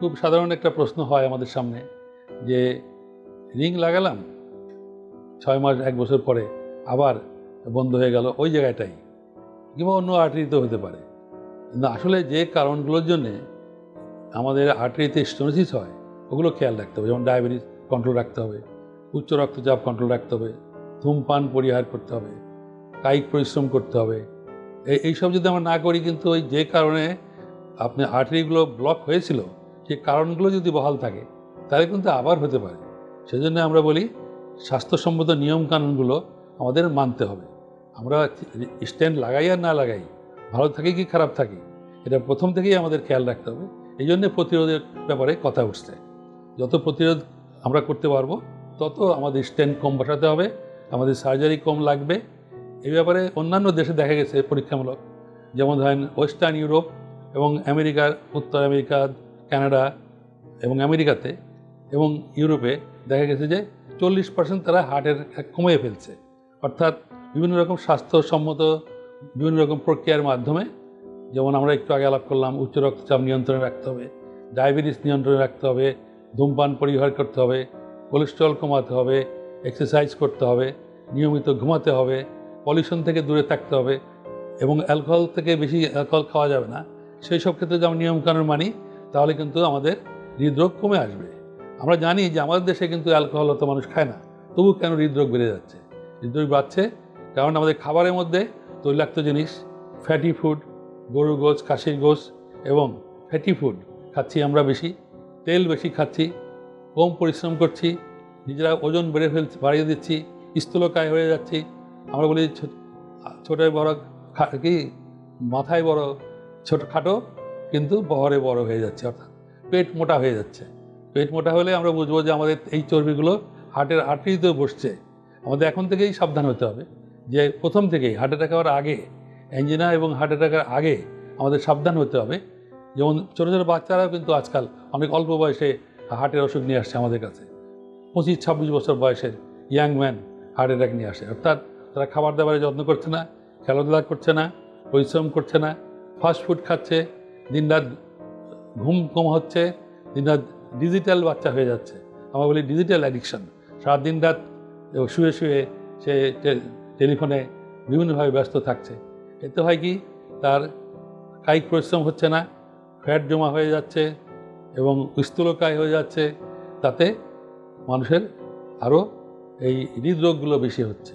খুব সাধারণ একটা প্রশ্ন হয় আমাদের সামনে, যে রিং লাগালাম, ছয় মাস, এক বছর পরে আবার বন্ধ হয়ে গেল ওই জায়গাটাই, কিংবা অন্য আর্টারিতে হতে পারে। কিন্তু আসলে যে কারণগুলোর জন্যে আমাদের আর্টারিতে স্টোনোসিস হয়, ওগুলো খেয়াল রাখতে হবে। যেমন ডায়াবেটিস কন্ট্রোল রাখতে হবে, উচ্চ রক্তচাপ কন্ট্রোল রাখতে হবে, ধূমপান পরিহার করতে হবে, কায়িক পরিশ্রম করতে হবে এইসব যদি আমরা না করি কিন্তু ওই যে কারণে আপনি আর্টারিগুলো ব্লক হয়েছিল, সেই কারণগুলো যদি বহাল থাকে, তাহলে কিন্তু আবার হতে পারে। সেজন্য আমরা বলি, স্বাস্থ্যসম্মত নিয়মকানুনগুলো আমাদের মানতে হবে। আমরা স্ট্যান্ড লাগাই আর না লাগাই, ভালো থাকি কি খারাপ থাকি, এটা প্রথম থেকেই আমাদের খেয়াল রাখতে হবে। এই জন্যে প্রতিরোধের ব্যাপারে কথা উঠছে। যত প্রতিরোধ আমরা করতে পারব, তত আমাদের স্ট্যান্ড কম বসাতে হবে, আমাদের সার্জারি কম লাগবে এই ব্যাপারে অন্যান্য দেশে দেখা গেছে পরীক্ষামূলক। যেমন ধরেন ওয়েস্টার্ন ইউরোপ এবং আমেরিকার, উত্তর আমেরিকা, কানাডা এবং আমেরিকাতে এবং ইউরোপে দেখা গেছে যে চল্লিশ পার্সেন্ট তারা হার্টের কমিয়ে ফেলছে। অর্থাৎ বিভিন্ন রকম স্বাস্থ্যসম্মত, বিভিন্ন রকম প্রক্রিয়ার মাধ্যমে, যেমন আমরা একটু আগে আলাপ করলাম, উচ্চ রক্তচাপ নিয়ন্ত্রণে রাখতে হবে, ডায়াবেটিস নিয়ন্ত্রণে রাখতে হবে, ধূমপান পরিহার করতে হবে, কোলেস্ট্রল কমাতে হবে এক্সারসাইজ করতে হবে, নিয়মিত ঘুমাতে হবে পলিউশন থেকে দূরে থাকতে হবে এবং অ্যালকোহল থেকে বেশি অ্যালকোহল খাওয়া যাবে না। সেই সব ক্ষেত্রে যেমন নিয়মকানুন মানি, তাহলে কিন্তু আমাদের হৃদরোগ কমে আসবে। আমরা জানি যে আমাদের দেশে কিন্তু অ্যালকোহল অত মানুষ খায় না। তবু কেন হৃদরোগ বেড়ে যাচ্ছে? হৃদরোগ বাড়ছে কারণ আমাদের খাবারের মধ্যে তৈলাক্ত জিনিস ফ্যাটি ফুড গরু গোছ খাসির গোছ এবং ফ্যাটি ফুড খাচ্ছি আমরা বেশি, তেল বেশি খাচ্ছি, কম পরিশ্রম করছি, নিজেরা ওজন বেড়ে ফেলছি, বাড়িয়ে দিচ্ছি, স্থূলকায় হয়ে যাচ্ছি আমরা বলি ছো- ছোটোয় বড় কি? মাথায় বড় ছোট খাটো, কিন্তু বহরে বড় হয়ে যাচ্ছে, অর্থাৎ পেট মোটা হয়ে যাচ্ছে। পেট মোটা হলে আমরা বুঝব যে আমাদের এই চর্বিগুলো হার্টের আর্টারিতেও বসছে। আমাদের এখন থেকেই সাবধান হতে হবে যে প্রথম থেকেই হার্ট অ্যাটাক হওয়ার আগে অ্যাঞ্জিনা এবং হার্ট অ্যাটাকের আগে আমাদের সাবধান হতে হবে। যেমন ছোটো ছোটো বাচ্চারাও কিন্তু আজকাল অনেক অল্প বয়সে হার্টের অসুখ নিয়ে আসছে আমাদের কাছে। পঁচিশ, ছাব্বিশ বছর বয়সের ইয়াং ম্যান হার্ট অ্যাটাক নিয়ে আসে, অর্থাৎ তারা খাবার দাবারে যত্ন করছে না, খেলাধুলা করছে না, পরিশ্রম করছে না ফাস্ট ফুড খাচ্ছে, দিনরাত ঘুম কম হচ্ছে, দিনরাত ডিজিটাল বাচ্চা হয়ে যাচ্ছে। আমরা বলি ডিজিটাল অ্যাডিকশন সারা দিন রাত শুয়ে শুয়ে সে টেলিফোনে বিভিন্নভাবে ব্যস্ত থাকছে। এতে হয় কি? তার কায়িক পরিশ্রম হচ্ছে না ফ্যাট জমা হয়ে যাচ্ছে এবং স্থূলকায় হয়ে যাচ্ছে। তাতে মানুষের আরও এই হৃদরোগগুলো বেশি হচ্ছে।